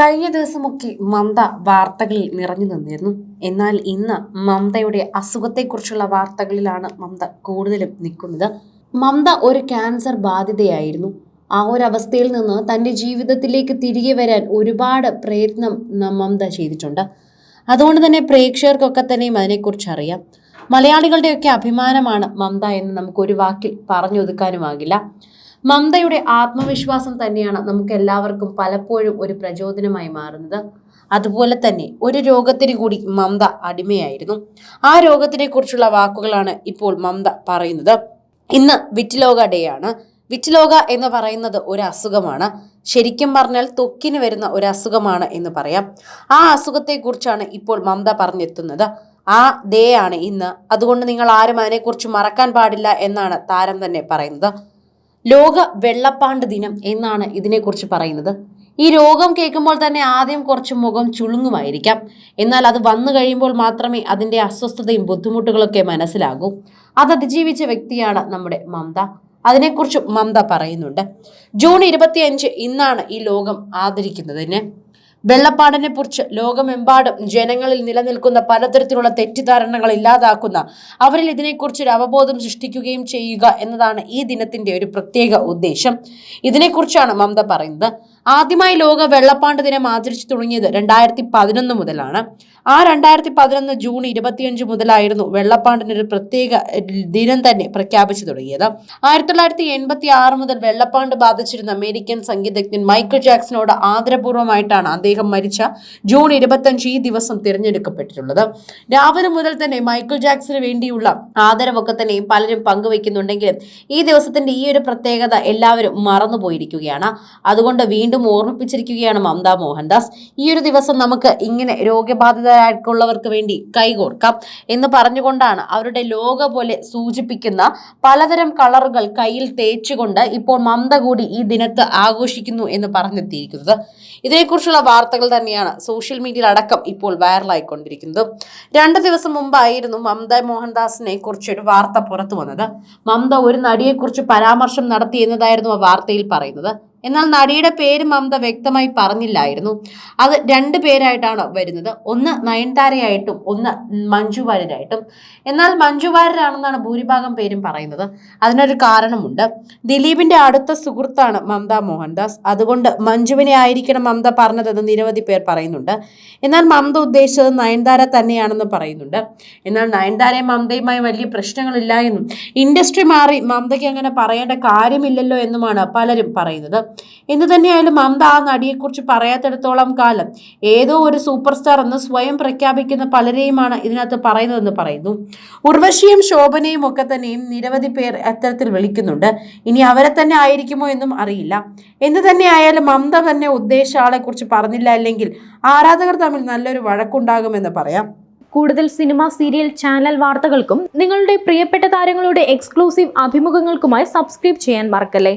കഴിഞ്ഞ ദിവസമൊക്കെ മമത വാർത്തകളിൽ നിറഞ്ഞു നിന്നിരുന്നു. എന്നാൽ ഇന്ന് മമതയുടെ അസുഖത്തെക്കുറിച്ചുള്ള വാർത്തകളിലാണ് മമത കൂടുതലും നിൽക്കുന്നത്. മമത ഒരു ക്യാൻസർ ബാധിതയായിരുന്നു. ആ ഒരു അവസ്ഥയിൽ നിന്ന് തന്റെ ജീവിതത്തിലേക്ക് തിരികെ വരാൻ ഒരുപാട് പ്രയത്നം മമത ചെയ്തിട്ടുണ്ട്. അതുകൊണ്ട് തന്നെ പ്രേക്ഷകർക്കൊക്കെ തന്നെയും അതിനെക്കുറിച്ച് അറിയാം മലയാളികളുടെയൊക്കെ അഭിമാനമാണ് മമത എന്ന് നമുക്ക് ഒരു വാക്കിൽ പറഞ്ഞൊതുക്കാനുമാകില്ല മമതയുടെ ആത്മവിശ്വാസം തന്നെയാണ് നമുക്ക് എല്ലാവർക്കും പലപ്പോഴും ഒരു പ്രചോദനമായി മാറുന്നത്. അതുപോലെ തന്നെ ഒരു രോഗത്തിന് കൂടി മമത അടിമയായിരുന്നു. ആ രോഗത്തിനെ കുറിച്ചുള്ള വാക്കുകളാണ് ഇപ്പോൾ മമത പറയുന്നത്. ഇന്ന് വിറ്റിലോക ഡേ ആണ്. വിറ്റിലോക എന്ന് പറയുന്നത് ഒരു അസുഖമാണ്. ശരിക്കും പറഞ്ഞാൽ തൊക്കിന് വരുന്ന ഒരു അസുഖമാണ് എന്ന് പറയാം. ആ അസുഖത്തെക്കുറിച്ചാണ് ഇപ്പോൾ മമത പറഞ്ഞെത്തുന്നത്. ആ ദേ ആണ് ഇന്ന്. അതുകൊണ്ട് നിങ്ങൾ ആരും അതിനെക്കുറിച്ച് മറക്കാൻ പാടില്ല എന്നാണ് താരം തന്നെ പറയുന്നത്. ലോക വെള്ളപ്പാണ്ട് ദിനം എന്നാണ് ഇതിനെക്കുറിച്ച് പറയുന്നത്. ഈ രോഗം കേൾക്കുമ്പോൾ തന്നെ ആദ്യം കുറച്ച് മുഖം ചുളുങ്ങുമായിരിക്കാം. എന്നാൽ അത് വന്നു കഴിയുമ്പോൾ മാത്രമേ അതിന്റെ അസ്വസ്ഥതയും ബുദ്ധിമുട്ടുകളൊക്കെ മനസ്സിലാകൂ. അത് അതിജീവിച്ച വ്യക്തിയാണ് നമ്മുടെ മമത. അതിനെക്കുറിച്ച് മമത പറയുന്നുണ്ട്. ജൂൺ ഇരുപത്തിയഞ്ച് ഇന്നാണ് ഈ ലോകം ആദരിക്കുന്നതിന്. വെള്ളപ്പാടിനെ കുറിച്ച് ലോകമെമ്പാടും ജനങ്ങളിൽ നിലനിൽക്കുന്ന പലതരത്തിലുള്ള തെറ്റിദ്ധാരണകൾ ഇല്ലാതാക്കുന്ന അവരിൽ ഇതിനെക്കുറിച്ച് ഒരു അവബോധം സൃഷ്ടിക്കുകയും ചെയ്യുക എന്നതാണ് ഈ ദിനത്തിന്റെ ഒരു പ്രത്യേക ഉദ്ദേശം. ഇതിനെക്കുറിച്ചാണ് മമത പറയുന്നത്. ആദ്യമായി ലോക വെള്ളപ്പാണ്ട് ദിനം ആചരിച്ചു തുടങ്ങിയത് രണ്ടായിരത്തി പതിനൊന്ന് മുതലാണ്. ആ രണ്ടായിരത്തി പതിനൊന്ന് ജൂൺ ഇരുപത്തിയഞ്ച് മുതലായിരുന്നു വെള്ളപ്പാണ്ടിന് ഒരു പ്രത്യേക ദിനം തന്നെ പ്രഖ്യാപിച്ചു തുടങ്ങിയത്. ആയിരത്തി തൊള്ളായിരത്തി എൺപത്തി ആറ് മുതൽ വെള്ളപ്പാണ്ട് ബാധിച്ചിരുന്ന അമേരിക്കൻ സംഗീതജ്ഞൻ മൈക്കിൾ ജാക്സനോട് ആദരപൂർവമായിട്ടാണ് അദ്ദേഹം മരിച്ച ജൂൺ ഇരുപത്തഞ്ച് ഈ ദിവസം തിരഞ്ഞെടുക്കപ്പെട്ടിട്ടുള്ളത്. രാവിലെ മുതൽ തന്നെ മൈക്കിൾ ജാക്സന് വേണ്ടിയുള്ള ആദരവൊക്കെ തന്നെയും പലരും പങ്കുവെക്കുന്നുണ്ടെങ്കിലും ഈ ദിവസത്തിന്റെ ഈ ഒരു പ്രത്യേകത എല്ലാവരും മറന്നുപോയിരിക്കുകയാണ്. അതുകൊണ്ട് വീണ്ടും ഓർമ്മിപ്പിച്ചിരിക്കുകയാണ് മമത മോഹൻദാസ്. ഈ ഒരു ദിവസം നമുക്ക് ഇങ്ങനെ രോഗബാധിതരായിട്ടുള്ളവർക്ക് വേണ്ടി കൈകോർക്കാം എന്ന് പറഞ്ഞുകൊണ്ടാണ് അവരുടെ ലോക പോലെ സൂചിപ്പിക്കുന്ന പലതരം കളറുകൾ കയ്യിൽ തേച്ചുകൊണ്ട് ഇപ്പോൾ മമത കൂടി ഈ ദിനത്ത് ആഘോഷിക്കുന്നു എന്ന് പറഞ്ഞെത്തിയിരിക്കുന്നത്. ഇതിനെക്കുറിച്ചുള്ള വാർത്തകൾ തന്നെയാണ് സോഷ്യൽ മീഡിയയിൽ അടക്കം ഇപ്പോൾ വൈറലായിക്കൊണ്ടിരിക്കുന്നത്. രണ്ട് ദിവസം മുമ്പായിരുന്നു മമത മോഹൻദാസിനെ കുറിച്ചൊരു വാർത്ത പുറത്തു വന്നത്. മമത ഒരു നടിയെക്കുറിച്ച് പരാമർശം നടത്തി എന്നതായിരുന്നു ആ വാർത്തയിൽ പറയുന്നത്. എന്നാൽ നടിയുടെ പേര് മമത വ്യക്തമായി പറഞ്ഞില്ലായിരുന്നു. അത് രണ്ട് പേരായിട്ടാണ് വരുന്നത്. ഒന്ന് നയൻതാരയായിട്ടും ഒന്ന് മഞ്ജു വാര്യരായിട്ടും. എന്നാൽ മഞ്ജു വാര്യരാണെന്നാണ് ഭൂരിഭാഗം പേരും പറയുന്നത്. അതിനൊരു കാരണമുണ്ട്. ദിലീപിന്റെ അടുത്ത സുഹൃത്താണ് മമത മോഹൻദാസ്. അതുകൊണ്ട് മഞ്ജുവിനെ ആയിരിക്കണം മമത പറഞ്ഞതെന്ന് നിരവധി പേർ പറയുന്നുണ്ട്. എന്നാൽ മമത ഉദ്ദേശിച്ചത് നയൻതാര തന്നെയാണെന്ന് പറയുന്നുണ്ട്. എന്നാൽ നയൻതാരയും മമതയുമായി വലിയ പ്രശ്നങ്ങളില്ല എന്നും. ഇൻഡസ്ട്രി മാറി മമതയ്ക്ക് അങ്ങനെ പറയേണ്ട കാര്യമില്ലല്ലോ എന്നുമാണ് പലരും പറയുന്നത്. എന്തു തന്നെയായാലും മമത ആ നടിയെക്കുറിച്ച് പറയാത്തിടത്തോളം കാലം ഏതോ ഒരു സൂപ്പർ സ്റ്റാർ എന്ന് സ്വയം പ്രഖ്യാപിക്കുന്ന പലരെയുമാണ് ഇതിനകത്ത് പറയുന്നതെന്ന് പറയുന്നു. ഉർവശിയും ശോഭനയും ഒക്കെ തന്നെയും നിരവധി പേർ അത്തരത്തിൽ വിളിക്കുന്നുണ്ട്. ഇനി അവരെ തന്നെ ആയിരിക്കുമോ എന്നും അറിയില്ല. എന്ന് തന്നെയായാലും മമത തന്നെ ഉദ്ദേശിച്ച ആളെ കുറിച്ച് പറഞ്ഞില്ല അല്ലെങ്കിൽ ആരാധകർ തമ്മിൽ നല്ലൊരു വഴക്കുണ്ടാകുമെന്ന് പറയാം. കൂടുതൽ സിനിമ സീരിയൽ ചാനൽ വാർത്തകൾക്കും നിങ്ങളുടെ പ്രിയപ്പെട്ട താരങ്ങളുടെ എക്സ്ക്ലൂസീവ് അഭിമുഖങ്ങൾക്കുമായി സബ്സ്ക്രൈബ് ചെയ്യാൻ മറക്കല്ലേ?